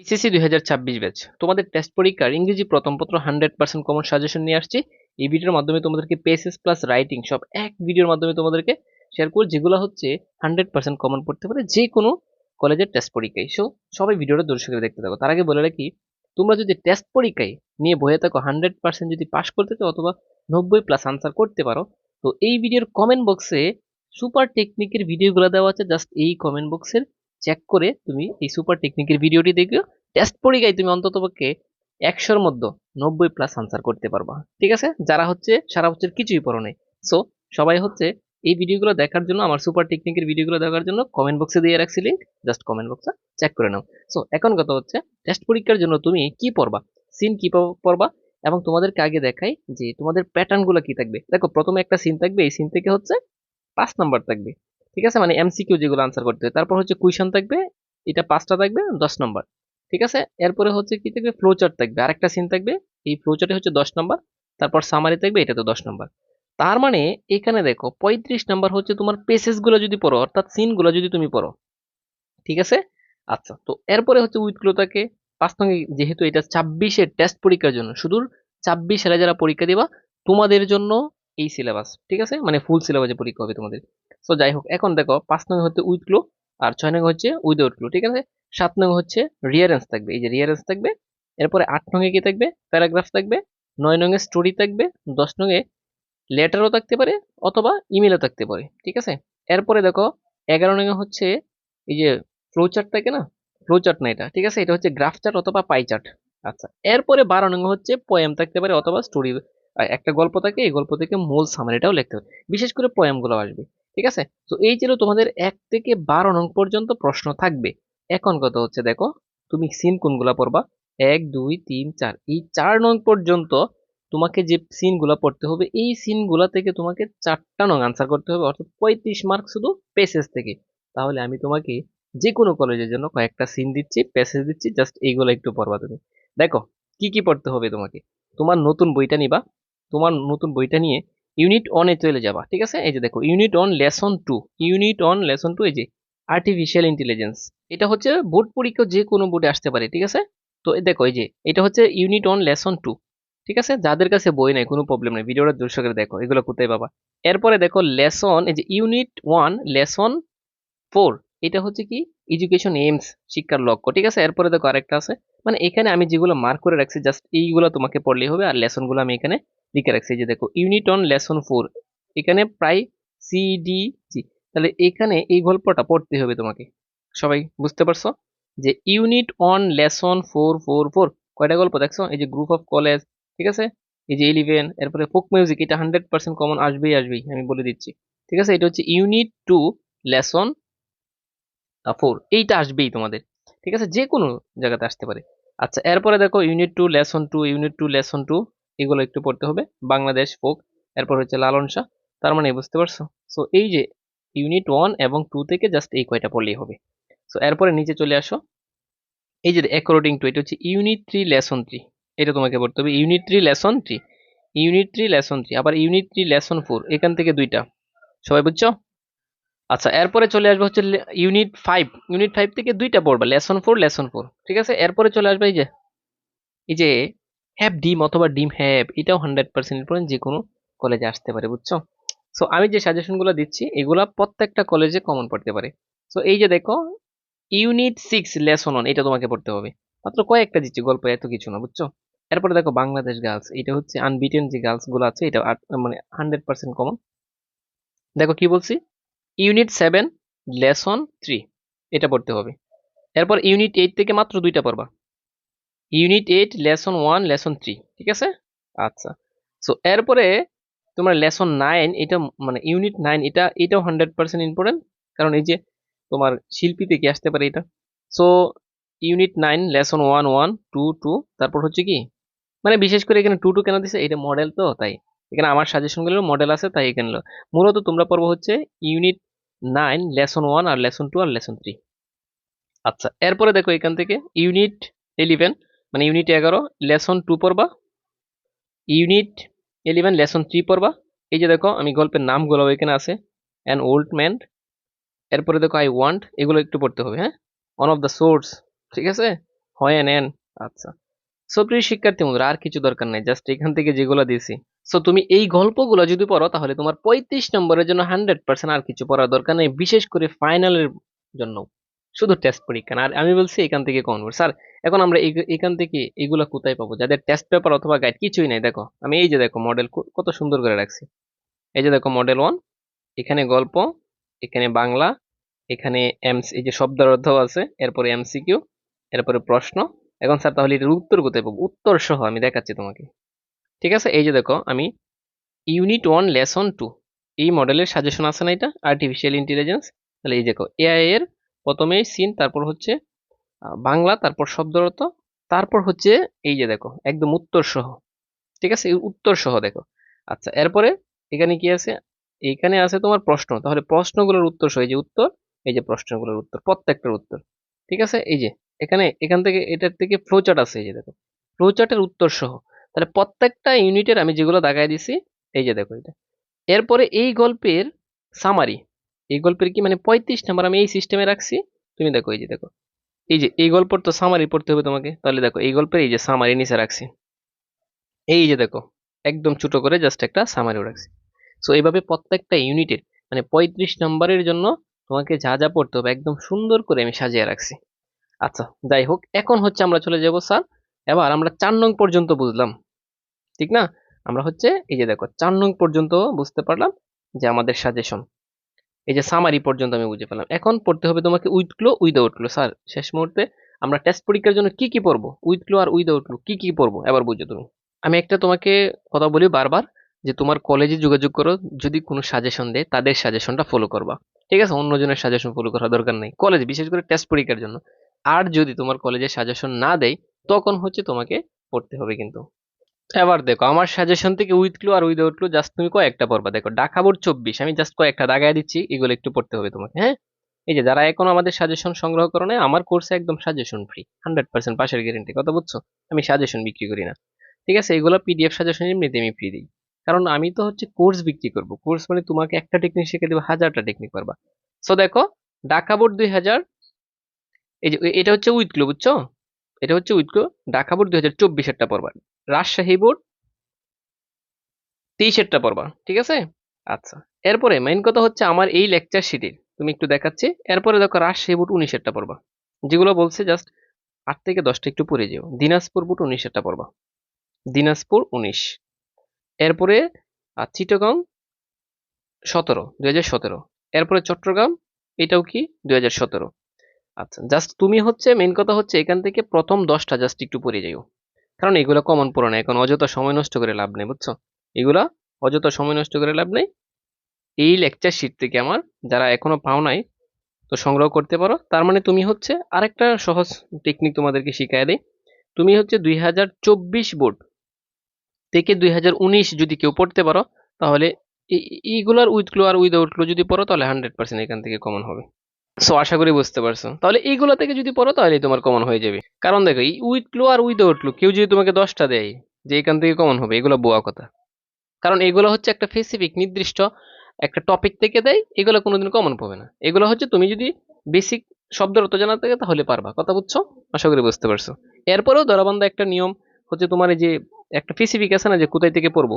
HSC দুই হাজার ছাব্বিশ ব্যাচ তোমাদের টেস্ট পরীক্ষার ইংরেজি প্রথম পত্র হান্ড্রেড পার্সেন্ট কমন সাজেশন নিয়ে আসছি। এই ভিডিওর মাধ্যমে তোমাদেরকে পেসেস প্লাস রাইটিং সব এক ভিডিওর মাধ্যমে তোমাদেরকে শেয়ার করব, যেগুলো হচ্ছে হান্ড্রেড পার্সেন্ট কমন পড়তে পারে যে কোনো কলেজের টেস্ট পরীক্ষায়। সো সবাই ভিডিওটা দর্শক করে দেখতে থাকো। তার আগে বলে রাখি, তোমরা যদি টেস্ট পরীক্ষায় নিয়ে বয়ে থাকো হান্ড্রেড পার্সেন্ট যদি পাশ করতে চাও অথবা নব্বই প্লাস আনসার করতে পারো, তো এই ভিডিওর কমেন্ট বক্সে সুপার টেকনিকের ভিডিওগুলো দেওয়া আছে। জাস্ট এই কমেন্ট বক্সের চেক করে তুমি এই সুপার টেকনিকের ভিডিওটি দেখো টেস্ট পরীক্ষায় তুমি অন্ততপক্ষে একশোর মধ্যে নব্বই প্লাস আনসার করতে পারবা। ঠিক আছে? যারা হচ্ছে সারা বছর কিছুই পড়ো নাই। সো সবাই হচ্ছে এই ভিডিওগুলো দেখার জন্য, আমার সুপার টেকনিকের ভিডিওগুলো দেখার জন্য কমেন্ট বক্সে দিয়ে রাখছি লিঙ্ক জাস্ট কমেন্ট বক্সে চেক করে নাও। সো এখন কথা হচ্ছে টেস্ট পরীক্ষার জন্য তুমি কি পড়বা? সিন কি পড়বা? এবং তোমাদেরকে আগে দেখাই যে তোমাদের প্যাটার্নগুলো কি থাকবে? দেখো, প্রথমে একটা সিন থাকবে। এই সিন থেকে হচ্ছে পাঁচ নাম্বার থাকবে। ঠিক আছে? মানে এমসিকিউ যেগুলো আনসার করতে হয়। তারপর হচ্ছে কুইশন থাকবে, এটা পাঁচটা থাকবে, দশ নম্বর ঠিক আছে? এরপরে হচ্ছে কি থাকবে? ফ্লোচার্ট থাকবে। আরেকটা সিন থাকবে, এই ফ্লোচার্টে হচ্ছে দশ নম্বর তারপর সামারি থাকবে এটা তো দশ নম্বর তার মানে এখানে দেখো, পঁয়ত্রিশ নাম্বার হচ্ছে তোমার পেসেসগুলো যদি পড়ো, অর্থাৎ সিনগুলো যদি তুমি পড়ো। ঠিক আছে? আচ্ছা তো এরপরে হচ্ছে উইথগুলো থাকে। পাঁচ নঙ্গে যেহেতু এটা ছাব্বিশের টেস্ট পরীক্ষার জন্য শুধু ছাব্বিশ সালে যারা পরীক্ষা দিবা, তোমাদের জন্য এই সিলেবাস ঠিক আছে? মানে ফুল সিলেবাসে পরীক্ষা হবে তোমাদের। তো যাই হোক এখন দেখো, পাঁচ নং হচ্ছে উইথগুলো আর ছয় নং হচ্ছে উইদাউট ক্লু, ঠিক আছে? সাত নং হচ্ছে রিয়ারেন্স থাকবে, এই যে রিয়ারেন্স থাকবে, এরপরে আট নঙে কি থাকবে? প্যারাগ্রাফ থাকবে, নয় নঙে স্টোরি থাকবে, দশ নঙে লেটারও থাকতে পারে অথবা ইমেলও থাকতে পারে, ঠিক আছে? এরপরে দেখো, এগারো নঙে হচ্ছে এই যে ফ্লো চার্ট থাকে না? ফ্লো চার্ট না এটা, ঠিক আছে? এটা হচ্ছে গ্রাফ চার্ট অথবা পাই চার্ট আচ্ছা। এরপরে বারো নং হচ্ছে পোয়েম থাকতে পারে অথবা স্টোরি একটা গল্প থাকে, এই গল্প থেকে মূল সামারিটাও লিখতে হবে বিশেষ করে পোয়েমগুলো আসবে। ঠিক আছে? তো এই ছিল তোমাদের এক থেকে বারো নং পর্যন্ত প্রশ্ন থাকবে। এখন কথা হচ্ছে, দেখো, তুমি সিন কোনগুলা পড়বা? এক, দুই, তিন, চার। এই চার নং পর্যন্ত তোমাকে যে সিনগুলা পড়তে হবে, এই সিনগুলা থেকে তোমাকে চারটা নং আনসার করতে হবে, অর্থাৎ পঁয়ত্রিশ মার্ক শুধু পেসেজ থেকে। তাহলে আমি তোমাকে যে কোনো কলেজের জন্য কয়েকটা সিন দিচ্ছি প্যাসেজ দিচ্ছি জাস্ট এইগুলো একটু পড়বা তুমি। দেখো, কি কি পড়তে হবে তোমাকে? তোমার নতুন বইটা নিবা। তোমার নতুন বইটা নিয়ে ইউনিট অনে চলে যাবা, ঠিক আছে? এই যে দেখো, unit one lesson two unit one lesson two এই যে আর্টিফিশিয়াল ইন্টেলিজেন্স এটা হচ্ছে বোর্ড পরীক্ষা যে কোনো বোর্ডে আসতে পারে, ঠিক আছে? তো দেখো, এই যে, এটা হচ্ছে ইউনিট অন লেসন টু ঠিক আছে? যাদের কাছে বই নাই, কোনো প্রবলেম নেই, ভিডিওটা দর্শকের দেখো, এগুলো কোথায় পাবা? এরপরে দেখো, লেসন, এই যে ইউনিট ওয়ান লেসন ফোর এটা হচ্ছে কি? এডুকেশন এইমস শিক্ষার লক্ষ্য, ঠিক আছে? এরপরে দেখো আরেকটা আছে মানে এখানে আমি যেগুলো মার্ক করে রাখছি জাস্ট এইগুলো তোমাকে পড়লেই হবে, আর লেসনগুলো আমি এখানে লিখে রাখছি এই যে দেখো ইউনিট অন লেসন ফোর এখানে প্রায় সি ডি জি তাহলে এখানে এই গল্পটা পড়তে হবে তোমাকে। সবাই বুঝতে পারছ? যে unit one lesson four four four কয়টা গল্প দেখছ? এই যে গ্রুপ অফ কলেজ ঠিক আছে? এই যে ইলেভেন এরপরে ফোক মিউজিক এটা হান্ড্রেড পার্সেন্ট কমন আসবেই আসবেই, আমি বলে দিচ্ছি। ঠিক আছে? এটা হচ্ছে ইউনিট টু লেসন ফোর এইটা আসবেই তোমাদের। ঠিক আছে? যে কোনো জায়গাতে আসতে পারে। আচ্ছা এরপরে দেখো unit two lesson two unit two lesson two এগুলো একটু পড়তে হবে। বাংলাদেশ, ফোক, এরপর হচ্ছে লালন শাহ, তার মানে বুঝতে পারছ? সো এই যে ইউনিট ওয়ান এবং টু থেকে জাস্ট এই কয়টা পড়লেই হবে। সো এরপরে নিচে চলে আসো। এই যে অ্যাকর্ডিং টু এটা হচ্ছে ইউনিট থ্রি লেসন থ্রি এটা তোমাকে পড়তে হবে। Unit three lesson three unit three lesson three আবার ইউনিট থ্রি লেসন ফোর এখান থেকে দুইটা। সবাই বুঝছ? আচ্ছা এরপরে চলে আসবে হচ্ছে ইউনিট ফাইভ ইউনিট ফাইভ থেকে দুইটা পড়বা। লেসন ফোর লেসন ফোর ঠিক আছে? এরপরে চলে আসবে এই যে এই যে হ্যাভ ডিম অথবা ডিম হ্যাভ এটাও হান্ড্রেড পার্সেন্ট ইম্পর্টেন্ট যে কোনো কলেজে আসতে পারে, বুঝছ? সো আমি যে সাজেশনগুলো দিচ্ছি, এগুলা প্রত্যেকটা কলেজে কমন পড়তে পারে। সো এই যে দেখো ইউনিট সিক্স লেসন অন এটা তোমাকে পড়তে হবে। মাত্র কয়েকটা দিচ্ছি গল্প এত কিছু না, বুঝছ? এরপরে দেখো বাংলাদেশ গার্লস এটা হচ্ছে আনবিটেন যে গার্লসগুলো আছে, এটা মানে হান্ড্রেড পার্সেন্ট কমন দেখো কি বলছি? ইউনিট সেভেন লেসন থ্রি এটা পড়তে হবে। এরপর ইউনিট এইট থেকে মাত্র দুইটা পড়বা। Unit eight, lesson one, lesson three, ঠিক আছে? আচ্ছা। সো এরপরে তোমার লেসন নাইন, এটা মানে ইউনিট নাইন, এটা, এটাও হান্ড্রেড পার্সেন্ট ইম্পর্টেন্ট, কারণ এই যে তোমার শিল্পী থেকে আসতে পারে এটা? So unit nine, lesson one one, two two, তারপর হচ্ছে কি? মানে বিশেষ করে এখানে টু টু কেন দিছে? এটা মডেল তো, তাই। এখানে আমার সাজেশনগুলো মডেল আছে, তাই এখানে। মূলত তোমরা পড়ব হচ্ছে ইউনিট নাইন, লেসন ওয়ান, আর লেসন টু, আর লেসন থ্রি। আচ্ছা এরপরে দেখো এখান থেকে ইউনিট ইলেভেন মানে ইউনিট এগারো লেসন টু পড়বা ইউনিট ইলেভেন লেসন থ্রি পড়বা। এই যে দেখো, আমি গল্পের নামগুলো এখানে আছে অ্যান ওল্ড ম্যান এরপরে দেখো আই ওয়ান্ট এগুলো একটু পড়তে হবে হ্যাঁ? ওয়ান অফ দ্য সোর্স ঠিক আছে? হয় নেন আচ্ছা। সো প্রিয় শিক্ষার্থী বন্ধুরা, আর কিছু দরকার নাই জাস্ট এখান থেকে যেগুলো দিয়েছি। সো তুমি এই গল্পগুলো যদি পড়ো, তাহলে তোমার পঁয়ত্রিশ নম্বরের জন্য হান্ড্রেড পার্সেন্ট আর কিছু পড়ার দরকার নেই, বিশেষ করে ফাইনালের জন্য। শুধু টেস্ট পরীক্ষা না। আর আমি বলছি এখান থেকে কনভার্ট স্যার, এখন আমরা এখান থেকে এগুলা কোথায় পাবো? যাদের টেস্ট পেপার অথবা গাইড কিছুই নাই, দেখো, আমি এই যে দেখো মডেল কত সুন্দর করে রাখছি। এই যে দেখো মডেল ওয়ান এখানে গল্প, এখানে বাংলা, এখানে এমস এই যে শব্দের অর্থ আছে, এরপরে এমসিকিউ এরপরে প্রশ্ন। এখন স্যার, তাহলে এটার উত্তর কোথায় পাবো? উত্তর সহ আমি দেখাচ্ছি তোমাকে। ঠিক আছে? এই যে দেখো, আমি ইউনিট ওয়ান লেসন টু এই মডেলের সাজেশন আছে না এটা? আর্টিফিশিয়াল ইন্টেলিজেন্স তাহলে এই দেখো এআই এর প্রথমেই সিন, তারপর হচ্ছে বাংলা, তারপর শব্দের অর্থ তারপর হচ্ছে এই যে দেখো, একদম উত্তর সহ ঠিক আছে? উত্তর সহ দেখো। আচ্ছা এরপরে এখানে কি আছে? এইখানে আছে তোমার প্রশ্ন, তাহলে প্রশ্নগুলোর উত্তর সহ, এই যে উত্তর, এই যে প্রশ্নগুলোর উত্তর, প্রত্যেকটার উত্তর, ঠিক আছে? এই যে, এখানে, এখান থেকে, এটার থেকে ফ্লোচার্ট আছে, এই যে দেখো ফ্লোচার্টের উত্তর সহ, তাহলে প্রত্যেকটা ইউনিটের আমি যেগুলো দাগাই দিছি, এই যে দেখো এটা। এরপরে এই গল্পের সামারি এই গল্পের কি মানে পঁয়ত্রিশ নাম্বার আমি এই সিস্টেমে রাখছি, তুমি দেখো এই যে দেখো। এই যে এই গল্পের তো সামারি পড়তে হবে তোমাকে, তাহলে দেখো এই গল্পের এই যে সামারি নিচে রাখছি। এই যে দেখো, একদম ছোট করে জাস্ট একটা সামারিও রাখছি। সো এইভাবে প্রত্যেকটা ইউনিটের মানে পঁয়ত্রিশ নম্বরের জন্য তোমাকে যা যা পড়তে হবে একদম সুন্দর করে আমি সাজিয়ে রাখছি। আচ্ছা যাই হোক, এখন হচ্ছে আমরা চলে যাব স্যার এবার আমরা চার নং পর্যন্ত বুঝলাম। ঠিক না? আমরা হচ্ছে এই যে দেখো, চার নং পর্যন্ত বুঝতে পারলাম যে আমাদের সাজেশন এই যে সামারি পর্যন্ত আমি বুঝে পেলাম। এখন পড়তে হবে তোমাকে with clue without clue sir, শেষ মুহূর্তে আমরা টেস্ট পরীক্ষার জন্য কি কি পড়ব? উইথ ক্লো আর উইদাউট ক্লো কি কি পড়ব? এবার বুঝো তুমি। আমি একটা তোমাকে কথা বলি বারবার যে তোমার কলেজে যোগাযোগ করো, যদি কোনো সাজেশন দেয়, তাদের সাজেশনটা ফলো করবা। ঠিক আছে? অন্যজনের সাজেশন ফলো করার দরকার নেই। কলেজ বিশেষ করে টেস্ট পরীক্ষার জন্য। আর যদি তোমার কলেজে সাজেশন না দেয়, তখন হচ্ছে তোমাকে পড়তে হবে কিন্তু। এবার দেখো, আমার সাজেশন থেকে উইথ ক্লু আর উইদাউট ক্লু জাস্ট তুমি কয়েকটা পড়বা। দেখো ঢাকা বোর্ড চব্বিশ, আমি জাস্ট কয়েকটা দাগায় দিচ্ছি, এগুলো একটু পড়তে হবে তোমাকে হ্যাঁ? এই যে, যারা এখনও আমাদের সাজেশন সংগ্রহ করো না আমার কোর্সে একদম সাজেশন ফ্রি হান্ড্রেড পার্সেন্ট পাশের গ্যারেন্টি কথা বুঝছ? আমি সাজেশন বিক্রি করি না। ঠিক আছে, এগুলো পিডিএফ সাজেশন এমনিতে আমি ফ্রি দিই। কারণ আমি তো হচ্ছে কোর্স বিক্রি করব। কোর্স মানে তোমাকে একটা টেকনিক শিখে দেবো, হাজারটা টেকনিক পারবা সো দেখো ঢাকা বোর্ড দুই হাজার, এই যে, এটা হচ্ছে উইথ ক্লু বুঝছ? এটা হচ্ছে উইথ ক্লু ঢাকা বোর্ড দুই হাজার চব্বিশেরটা পড়বা রাজশাহী বোর্ড তেইশেরটা পড়বা ঠিক আছে? আচ্ছা এরপরে মেইন কথা হচ্ছে আমার এই লেকচার শিটের তুমি একটু দেখাচ্ছি। এরপরে দেখো রাজশাহী বোর্ড উনিশেরটা পড়বা যেগুলো বলছে জাস্ট আট থেকে দশটা একটু পড়ে যেও। দিনাজপুর বোর্ড উনিশেরটা পড়বা দিনাজপুর উনিশ। এরপরে চিটগাং সতেরো, দুই হাজার সতেরো। এরপরে চট্টগ্রাম, এটাও কি? দুই হাজার সতেরো। আচ্ছা জাস্ট তুমি হচ্ছে মেন কথা হচ্ছে এখান থেকে প্রথম দশটা জাস্ট একটু পড়ে যাইও। কারণ এগুলো কমন পড়ো না, এখন অযথা সময় নষ্ট করে লাভ নেই, বুঝছ? এগুলা অযথা সময় নষ্ট করে লাভ নেই। এই লেকচার শিট থেকে আমার যারা এখনও পাও নাই, তো সংগ্রহ করতে পারো। তার মানে তুমি হচ্ছে আরেকটা সহজ টেকনিক তোমাদেরকে শিখাই দেয় তুমি হচ্ছে দুই হাজার চব্বিশ বোর্ড থেকে দুই হাজার উনিশ যদি কেউ পড়তে পারো, তাহলে এই- এইগুলার উইথ ক্লো আর উইদাউট ক্লো যদি পড়ো, তাহলে হান্ড্রেড পার্সেন্ট এখান থেকে কমন হবে। সো আশা করি বুঝতে পারছ। তাহলে এইগুলো থেকে যদি পড়ো তাহলে তোমার কমন হয়ে যাবে। কারণ দেখো, এই উইথ ক্লো আর উইদাউট ক্লো কেউ যদি তোমাকে দশটা দেয়, যে এখান থেকে কমন হবে, এগুলো বোয়া কথা। কারণ এগুলো হচ্ছে একটা স্পেসিফিক নির্দিষ্ট একটা টপিক থেকে দেয়, এগুলো কোনোদিন কমন পাবে না। এগুলো হচ্ছে তুমি যদি বেসিক শব্দের অর্থ জানা থাকে, তাহলে পারবা। কথা বুঝছ? আশা করি বুঝতে পারছ। এরপরেও ধরাবান্ধা একটা নিয়ম হচ্ছে তোমার এই যে একটা স্পেসিফিক আছে না, যে কোথায় থেকে পড়ব?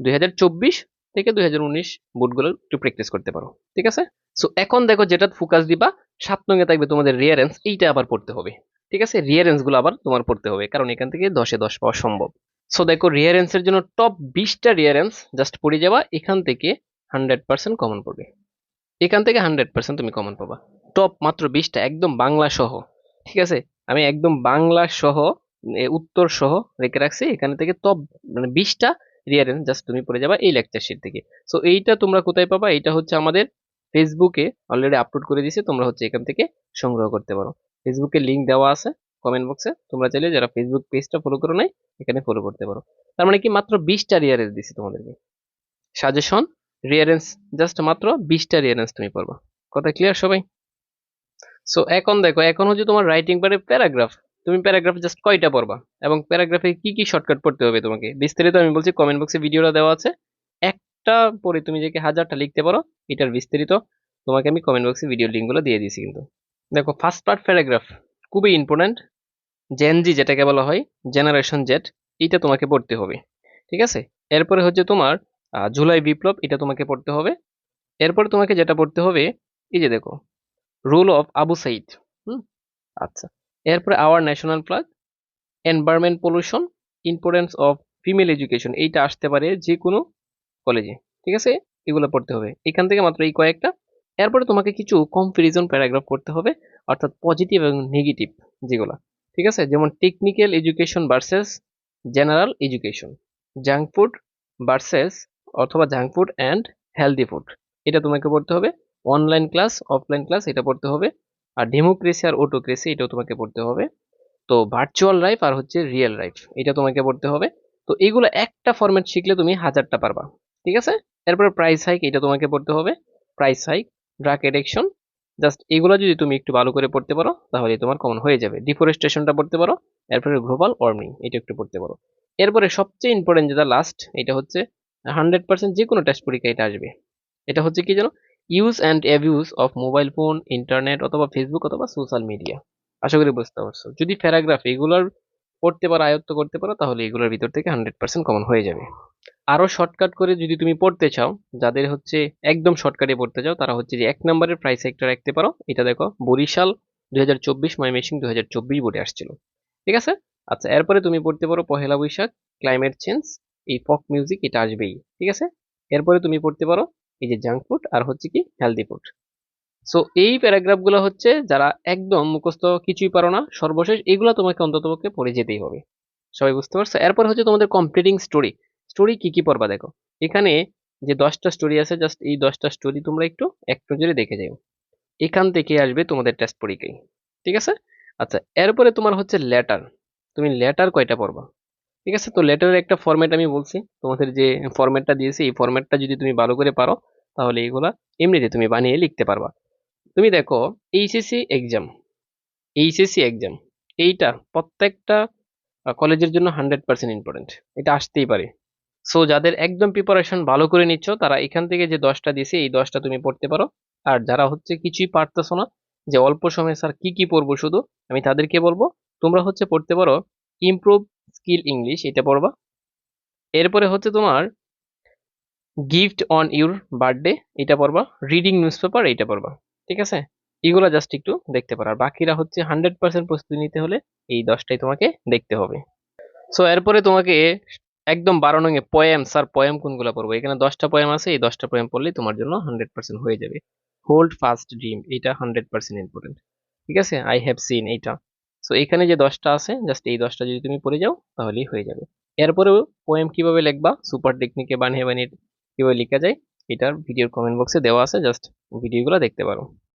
দুই হাজার চব্বিশ থেকে দুই হাজার উনিশ বোর্ডগুলো একটু প্র্যাকটিস করতে পারো। ঠিক আছে? সো এখন দেখো যেটা ফোকাস দিবা, সাত নঙ্গে থাকবে তোমাদের রিয়ারেন্স এইটা আবার পড়তে হবে। ঠিক আছে? রিয়ারেন্সগুলো আবার তোমার পড়তে হবে, কারণ এখান থেকে দশে দশ পাওয়া সম্ভব। সো দেখো রিয়ারেন্সের জন্য টপ বিশটা রিয়ারেন্স জাস্ট পড়ে যাওয়া এখান থেকে হান্ড্রেড পার্সেন্ট কমন পড়বে। এখান থেকে হান্ড্রেড পার্সেন্ট তুমি কমন পাবা। টপ মাত্র বিশটা, একদম বাংলা সহ। ঠিক আছে? আমি একদম বাংলা সহ উত্তর সহ রেখে রাখছি, এখানে থেকে টপ মানে বিশটা রিয়ারেন্স জাস্ট তুমি পড়ে যাবা এই লেকচার শিট থেকে। সো এইটা তোমরা কোথায় পাবা? এটা হচ্ছে আমাদের ফেসবুকে অলরেডি আপলোড করে দিয়েছে, তোমরা হচ্ছে এখান থেকে সংগ্রহ করতে পারো। ফেসবুকে লিঙ্ক দেওয়া আছে কমেন্ট বক্সে তোমরা চাইলে যারা ফেসবুক পেজটা ফলো করো নাই, এখানে ফলো করতে পারো। তার মানে কি, মাত্র বিশটা রিয়ারেন্স দিছি তোমাদেরকে। সাজেশন রিয়ারেন্স জাস্ট মাত্র বিশটা রিয়ারেন্স তুমি পারবা কথা ক্লিয়ার সবাই? সো এখন দেখো, এখন হচ্ছে তোমার রাইটিং পারে প্যারাগ্রাফ তুমি প্যারাগ্রাফ জাস্ট কয়টা পড়বা? এবং প্যারাগ্রাফে কি কি শর্টকাট পড়তে হবে তোমাকে? বিস্তারিত আমি বলছি কমেন্ট বক্সে ভিডিওটা দেওয়া আছে। একটা পরে তুমি যে হাজারটা লিখতে পারো, এটার বিস্তারিত তোমাকে আমি কমেন্ট বক্সে ভিডিও লিঙ্কগুলো দিয়ে দিয়েছি কিন্তু। দেখো ফার্স্ট পার্ট প্যারাগ্রাফ খুবই ইম্পর্ট্যান্ট জেনজি যেটাকে বলা হয় জেনারেশন জেট এইটা তোমাকে পড়তে হবে, ঠিক আছে? এরপরে হচ্ছে তোমার জুলাই বিপ্লব, এটা তোমাকে পড়তে হবে। এরপরে তোমাকে যেটা পড়তে হবে, এই যে দেখো রুল অফ আবু সাইদ হুম? আচ্ছা এরপরে our national flag environment pollution importance of female education এইটা আসতে পারে যে কোনো কলেজে, ঠিক আছে? এগুলো পড়তে হবে। এখান থেকে মাত্র এই কয়েকটা। এরপরে তোমাকে কিছু কম্পারিজন প্যারাগ্রাফ করতে হবে, অর্থাৎ পজিটিভ এবং নেগেটিভ যেগুলো, ঠিক আছে? যেমন technical education versus general education junk food versus অথবা junk food and healthy food এটা তোমাকে পড়তে হবে। অনলাইন ক্লাস অফলাইন ক্লাস এটা পড়তে হবে। আর ডেমোক্রেসি আর অটোক্রেসি এটাও তোমাকে পড়তে হবে। তো ভার্চুয়াল লাইফ আর হচ্ছে রিয়েল লাইফ এটা তোমাকে পড়তে হবে। তো এগুলো একটা ফরম্যাট শিখলে তুমি হাজারটা পারবা। ঠিক আছে? এরপরে প্রাইস হাইক এটা তোমাকে পড়তে হবে। Price hike drug addiction just এগুলো যদি তুমি একটু ভালো করে পড়তে পারো, তাহলে তোমার কমন হয়ে যাবে। ডিফরেস্টেশনটা পড়তে পারো, এরপরে গ্লোবাল ওয়ার্মিং এটা একটু পড়তে পারো। এরপরে সবচেয়ে ইম্পর্টেন্ট যেটা লাস্ট এটা হচ্ছে হান্ড্রেড পার্সেন্ট যে কোনো টেস্ট পরীক্ষা এটা আসবে। এটা হচ্ছে কি জানো? Use and abuse of mobile phone internet অথবা ফেসবুক অথবা সোশ্যাল মিডিয়া আশা করি বুঝতে পারছ। যদি প্যারাগ্রাফ এগুলোর পড়তে পারো, আয়ত্ত করতে পারো, তাহলে এগুলোর ভিতর থেকে হান্ড্রেড পার্সেন্ট কমন হয়ে যাবে। আরও শর্টকাট করে যদি তুমি পড়তে চাও, যাদের হচ্ছে একদম শর্টকাটে পড়তে চাও, তারা হচ্ছে যে এক নম্বরের প্রাইস একটা রাখতে পারো। এটা দেখো, বরিশাল দুই হাজার চব্বিশ ময়মেসিং দুই হাজার চব্বিশ বোর্ডে আসছিল। ঠিক আছে? আচ্ছা এরপরে তুমি পড়তে পারো পহেলা বৈশাখ ক্লাইমেট চেঞ্জ এই ফক মিউজিক এটা আসবেই। ঠিক আছে? এরপরে তুমি পড়তে পারো এই যে জাঙ্ক ফুড আর হচ্ছে কি হেলদি ফুড সো এই প্যারাগ্রাফগুলো হচ্ছে যারা একদম মুখস্থ কিছুই পারো না, সর্বশেষ এগুলো তোমাকে অন্ততপক্ষে পড়ে যেতেই হবে। সবাই বুঝতে পারছ? এরপর হচ্ছে তোমাদের কমপ্লিটিং স্টোরি স্টোরি কি কি পড়বা দেখো। এখানে যে দশটা স্টোরি আছে জাস্ট এই দশটা স্টোরি তোমরা একটু এক নজরে দেখে যাও। এখান থেকে আসবে তোমাদের টেস্ট পরীক্ষায়। ঠিক আছে? আচ্ছা এরপরে তোমার হচ্ছে লেটার তুমি লেটার কয়টা পড়বা? ঠিক আছে? তো লেটারের একটা ফরম্যাট আমি বলছি। তোমাদের যে ফরম্যাটটা দিয়েছি, এই ফরম্যাটটা যদি তুমি ভালো করে পারো, তাহলে এগুলা এমনিতে তুমি বানিয়ে লিখতে পারবা। তুমি দেখো এইচএসসি এক্সাম এইচএসসি এক্সাম এইটা প্রত্যেকটা কলেজের জন্য হান্ড্রেড পার্সেন্ট ইম্পর্টেন্ট এটা আসতেই পারে। সো যাদের একদম প্রিপারেশন ভালো করে নিচ্ছ, তারা এখান থেকে যে দশটা দিয়েছে, এই দশটা তুমি পড়তে পারো। আর যারা হচ্ছে কিছুই পারতেছো না, যে অল্প সময়ে স্যার কি কি পড়ব শুধু, আমি তাদেরকে বলব, তোমরা হচ্ছে পড়তে পারো ইমপ্রুভ স্কিল ইংলিশ এটা পড়বা। এরপরে হচ্ছে তোমার গিফট অন ইউর বার্থডে এটা পড়বা। রিডিং নিউজ পেপার এটা পড়বা। ঠিক আছে? এগুলো জাস্ট একটু দেখতে পারো। আর বাকিরা হচ্ছে হান্ড্রেড পার্সেন্ট প্রস্তুতি নিতে হলে এই দশটাই তোমাকে দেখতে হবে। সো এরপরে তোমাকে একদম বারো নঙে পয়েম স্যার পয়েম কোনগুলো পড়ব? এখানে দশটা পয়েম আছে, এই দশটা পয়েম পড়লেই তোমার জন্য হান্ড্রেড পার্সেন্ট হয়ে যাবে। হোল্ড ফাস্ট ড্রিম এটা হান্ড্রেড পার্সেন্ট ইম্পর্টেন্ট ঠিক আছে? আই হ্যাভ সিন এইটা। সো এখানে যে দশটা আছে জাস্ট এই দশটা যদি তুমি পড়ে যাও, তাহলেই হয়ে যাবে। এরপরেও পোয়েম কীভাবে লিখবা? সুপার টেকনিকে বানিয়ে বানিয়ে কীভাবে লেখা যায়? এটার ভিডিওর কমেন্ট বক্সে দেওয়া আছে জাস্ট ভিডিওগুলো দেখতে পারো।